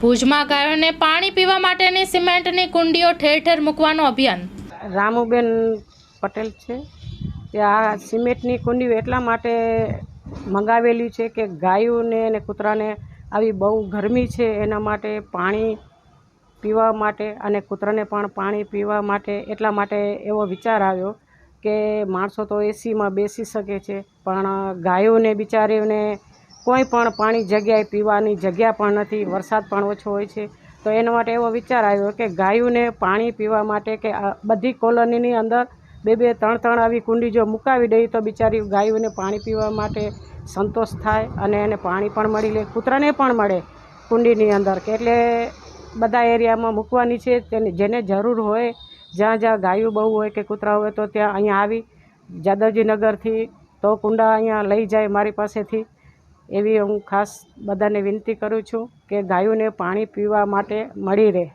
ભુજમાં ગાયોને પાણી પીવા માટેની સિમેન્ટની કુંડીઓ ઠેર ઠેર મૂકવાનું અભિયાન. રામુબેન પટેલ છે. તે આ સિમેન્ટની કુંડીઓ એટલા માટે મંગાવેલી છે કે ગાયોને અને કૂતરાને આવી બહુ ગરમી છે એના માટે પાણી પીવા માટે અને કૂતરાને પણ પાણી પીવા માટે એટલા માટે એવો વિચાર આવ્યો કે માણસો તો એસીમાં બેસી શકે છે. પણ ગાયોને બિચારીઓને કોઈ પણ પાણી જગ્યાએ પીવાની જગ્યા પણ નથી, વરસાદ પણ ઓછો હોય છે. તો એના માટે એવો વિચાર આવ્યો કે ગાયોને પાણી પીવા માટે કે આ બધી કોલોનીની અંદર બે બે ત્રણ ત્રણ આવી કુંડી જો મુકાવી દઈએ તો બિચારી ગાયોને પાણી પીવા માટે સંતોષ થાય અને એને પાણી પણ મળી લે, કૂતરાને પણ મળે કુંડીની અંદર. કે એટલે બધા એરિયામાં મૂકવાની છે, તેને જેને જરૂર હોય, જ્યાં જ્યાં ગાયો બહુ હોય કે કૂતરા હોય તો ત્યાં અહીંયા આવી. જાદવજીનગરથી તો કુંડા અહીંયા લઈ જાય મારી પાસેથી. એવી હું ખાસ બધાને વિનંતી કરું છું કે ગાયોને પાણી પીવા માટે મળી રહે.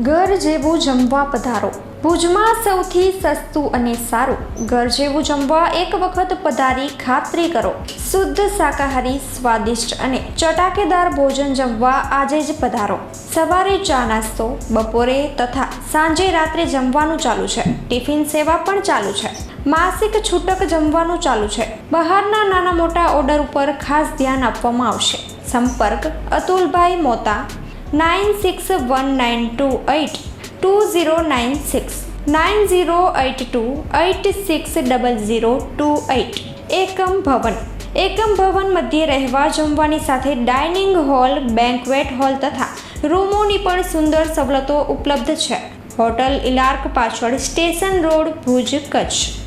ઘર જેવું જમવા પધારો. ભુજમાં સૌથી સસ્તું અને સારું. ઘર જેવું જમવા એક વખત પધારી ખાતરી કરો. શુદ્ધ શાકાહારી, સ્વાદિષ્ટ અને ચટાકેદાર ભોજન જમવા આજે જ પધારો. સવારે ચા નાસ્તો, બપોરે તથા સાંજે રાત્રે જમવાનું ચાલુ છે. ટિફિન સેવા પણ ચાલુ છે. માસિક છૂટક જમવાનું ચાલુ છે. બહારના નાના મોટા ઓર્ડર ઉપર ખાસ ધ્યાન આપવામાં આવશે. સંપર્ક Atulbhai Mota nine six one nine two eight two zero nine six nine zero eight two eight six double zero two eight એકમ ભવન. એકમ ભવન મધ્યે રહેવા જમવાની સાથે ડાઇનિંગ હોલ, બેન્કવેટ હોલ તથા રૂમોની પણ સુંદર સવલતો ઉપલબ્ધ છે. હોટલ ઇલાર્ક પાછળ સ્ટેશન રોડ ભુજ કચ્છ.